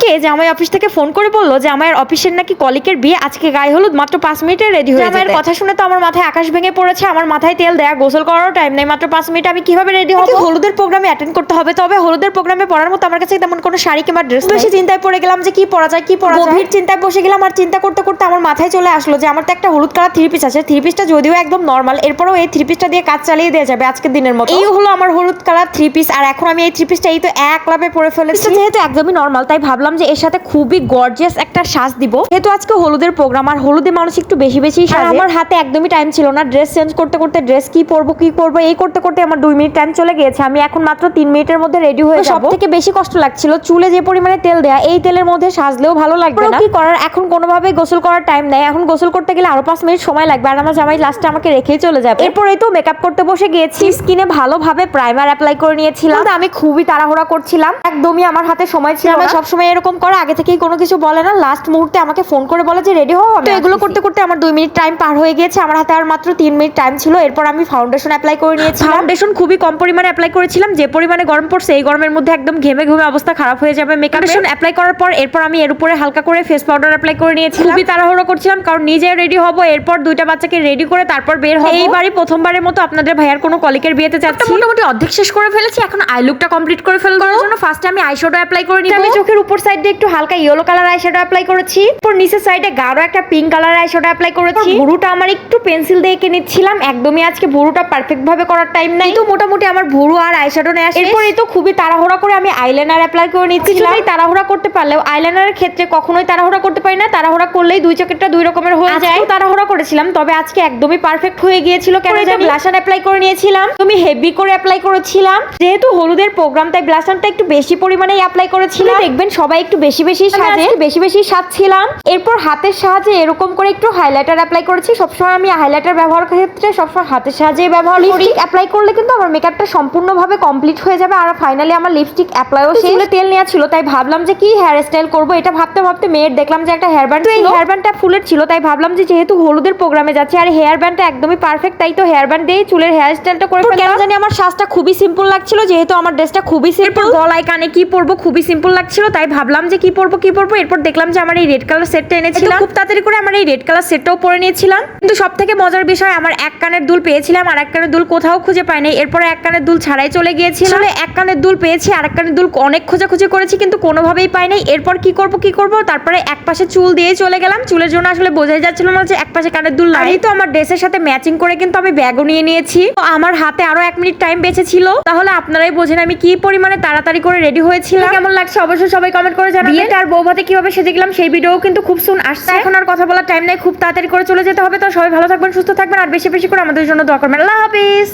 আজকে জামাই অফিস থেকে ফোন করে বলল যে আমার অফিসের নাকি কলিকের বিয়ে আজকে গায়ে হলুদ মাত্র পাঁচ মিনিটে রেডি হয়ে জামাইয়ের কথা শুনে তো আমার মাথায় আকাশ ভেঙে পড়েছে আমার মাথায় তেল দেয়া গোসল করারও টাইম নেই মাত্র পাঁচ মিনিট আমি কীভাবে রেডি হব? হলুদের প্রোগ্রামে অ্যাটেন্ড করতে হবে তবে হলুদের প্রোগ্রামে পড়ার মতো আমার কাছে তেমন কোনো শাড়ি কিংবা ড্রেস বেশি চিন্তায় পড়ে গেলাম যে কি পরা যায় কি পরা যায়। গভীর চিন্তায় বসে গেলাম আর চিন্তা করতে করতে আমার মাথায় চলে আসলো যে আমার তো একটা হলুদ কালার থ্রি পিস আছে থ্রি পিসটা যদিও একদম নর্মাল এরপরও এই থ্রি পিসটা দিয়ে কাজ চালিয়ে দেওয়া যাবে আজকের দিনের মতো। এই হলো আমার হলুদ কালার থ্রি পিস আর এখন আমি এই থ্রি পিসটা এই তো এক লাভে পরে ফেলেছি। যেহেতু একদমই নর্মাল তাই ভাবলাম যে এর সাথে খুবই গর্জিয়াস একটা সাজ দিব। যেহেতু আজকে হলুদের প্রোগ্রাম আর হলুদে মানুষ একটু বেশি বেশি আমার হাতে একদমই টাইম ছিল না। ড্রেস চেঞ্জ করতে করতে ড্রেস কি পরবো কি করব এই করতে করতে আমার দুই মিনিট টাইম চলে গিয়েছে। আমি এখন মাত্র তিন মিনিটের মধ্যে রেডি হয়ে সব থেকে বেশি কষ্ট লাগছিল চুলে যে পরিমাণে তেল দেয়া এই তেলের মধ্যে সাজলেও ভালো লাগবে না। কি করার? এখন কোনোভাবে গোসল করার টাইম নেই। এখন গোসল করতে গেলে আরও পাঁচ মিনিট সময় লাগবে। আর আমার জামাই লাস্টে আমাকে রেখেই চলে যাবে। এরপরেই তো মেকআপ করতে বসে গিয়েছি। স্কিনে ভালোভাবে প্রাইমার অ্যাপ্লাই করে নিয়েছিলাম। আমি খুবই তাড়াহুড়া করছিলাম। একদমই আমার হাতে সময় ছিল না। সবসময় এরকম করে আগে থেকেই কোনো কিছু বলে না। লাস্ট মুহূর্তে আমাকে ফোন করে বলে যে রেডি হও তো এগুলো করতে করতে আমার দুই মিনিট টাইম পার হয়ে গিয়েছে। আমার হাতে আর মাত্র তিন মিনিট টাইম ছিল। এরপর আমি ফাউন্ডেশন অ্যাপ্লাই করে নিয়েছি ফাউন্ডেশন খুবই কম পরিমাণে অ্যাপ্লাই করেছিলাম। যে পরিমাণে গরম পড়ছে এই গরমের মধ্যে একদম ঘেমে ঘেমে অবস্থা খারাপ হয়ে যাবে মেকআপ অ্যাপ্লাই করার পর এরপর আমি এর উপরে হালকা করে ফেস পাউডার অ্যাপ্লাই করে নিয়েছি খুবই তাড়াহুড়ো করছিলাম কারণ নিজে রেডি হব এরপর দুইটা বাচ্চাকে রেডি করে তারপর বের হব। এইবারই প্রথমবারের মতো আপনাদের ভাইয়ার কোনো কলিকের বিয়েতে যাচ্ছি। মোটামুটি অর্ধেক শেষ করে ফেলেছি এখন আই লুকটা কমপ্লিট করে ফেলব। জন্য ফার্স্টে আমি আইশ্যাডো অ্যাপ্লাই করে নিব আমি চোখের উপর সাইডে একটু হালকা ইয়েলো কালার আইশ্যাডো অ্যাপ্লাই করেছি। এরপর নিচের সাইডে গাঢ় একটা পিঙ্ক কালার আইশ্যাডো অ্যাপ্লাই করেছি। ভুরুটা আমার একটু পেন্সিল দিয়ে এঁকে নিচ্ছিলাম। একদমই আজকে ভুরুটা পারফেক্ট ভাবে করার টাইম নাই। তো মোটামুটি আমার ভুরু আর আইশ্যাডো নেওয়া এরপর এই তো খুবই তাড়াহুড়া করে আমি আইলাইনার অ্যাপ্লাই করে নিচ্ছিলাম। তাড়াহুড়া করতে পারলেও আইলাইনারের ক্ষেত্রে কখনোই তাড়াহুড়া করতে পারি না। তাড়াহুড়া করলেই দুই চোখেরটা দুই রকমের হয়ে যায়। তাড়াহুড়া করেছিলাম তবে আজকে একদমই পারফেক্ট হয়ে গিয়েছিল। কেন জানি? ব্লাশার অ্যাপ্লাই করে নিয়েছিলাম। তুমি হেভি করে অ্যাপ্লাই করেছিলাম। যেহেতু হলুদের প্রোগ্রাম তাই ব্লাশারটা একটু বেশি পরিমাণেই অ্যাপ্লাই করেছিলাম। দেখবেন সবাই একটু বেশি বেশি সাজে। বেশি বেশি সাজছিলাম। এরপর হাতের সাহায্যে এরকম করে একটু হাইলাইটার অ্যাপ্লাই করেছি। সবসময় আমি হাইলাইটার ব্যবহার ক্ষেত্রে সবসময় হাতের সাহায্যে ব্যবহার করি। অ্যাপ্লাই করলে কিন্তু আমার মেকআপটা সম্পূর্ণভাবে কমপ্লিট হয়ে যাবে। আর ফাইনালি আমার লিপস্টিক অ্যাপ্লাইও ছিল তেল নেওয়া ছিল তাই ভাবলাম যে কি হেয়ার স্টাইল করব? এটা ভাবতে ভাবতে মেয়ের দেখলাম যে একটা হেয়ার ব্যান্ড এই হেয়ার ব্যান্ডটা ফুলের ছিল তাই ভাবলাম যে যেহেতু হলুদের প্রোগ্রামে যাচ্ছে আর হেয়ার ব্যান্ডটা একদমই পারফেক্ট তাই তো হেয়ার ব্যান্ড দিয়েই চুলের হেয়ার স্টাইলটা করে কেন জানি আমার সাজটা খুবই সিম্পল লাগছিল যেহেতু আমার ড্রেসটা খুবই সিম্পল গলায় কানে কি পরবো খুবই সিম্পল লাগছিল তাই ভাবলাম যে কি পরবো কি পরবো এরপর দেখলাম যে আমার এই রেড কালার সেটটা এনেছিলাম। খুব তাড়াতাড়ি করে আমার এই রেড কালার সেটটাও পরে নিয়েছিলাম। কিন্তু সব থেকে মজার বিষয় আমার এক কানের দুল পেয়েছিলাম আর এক কানের দুল কোথাও খুঁজে পাইনি। এরপরে এক কানের দুল ছাড়াই চলে গিয়েছিল আসলে এক কানের দুল পেয়েছি আর এক কানের দুল অনেক খোঁজাখুঁজি করেছি কিন্তু কোনোভাবেই পাই নাই এরপর কি করব কি করব? তারপরে এক পাশে চুল দিয়ে চলে গেলাম। চুলের জন্য আসলে বোঝাই যাচ্ছিল না যে এক পাশে কানের দুল নাই। তো আমার ড্রেসের সাথে ম্যাচিং করে কিন্তু আমি ব্যাগও নিয়ে নিয়েছি। তো আমার হাতে আরও এক মিনিট টাইম বেঁচে ছিল তাহলে আপনারাই বোঝেন আমি কি পরিমাণে তাড়াতাড়ি করে রেডি হয়েছিলাম। কেমন লাগছে? অবশ্যই সবাই কমেন্ট করে জানাবেন। বিয়েটা আর বৌভাতে কীভাবে সেজে গেলাম সেই ভিডিও কিন্তু খুব সুন আসছে। এখন আর কথা বলার টাইম নেই খুব তাড়াতাড়ি করে চলে যেতে হবে। তো সবাই ভালো থাকবেন সুস্থ থাকবেন আর বেশি বেশি করে আমাদের জন্য দোয়া করবেন। আল্লাহ হাফিজ।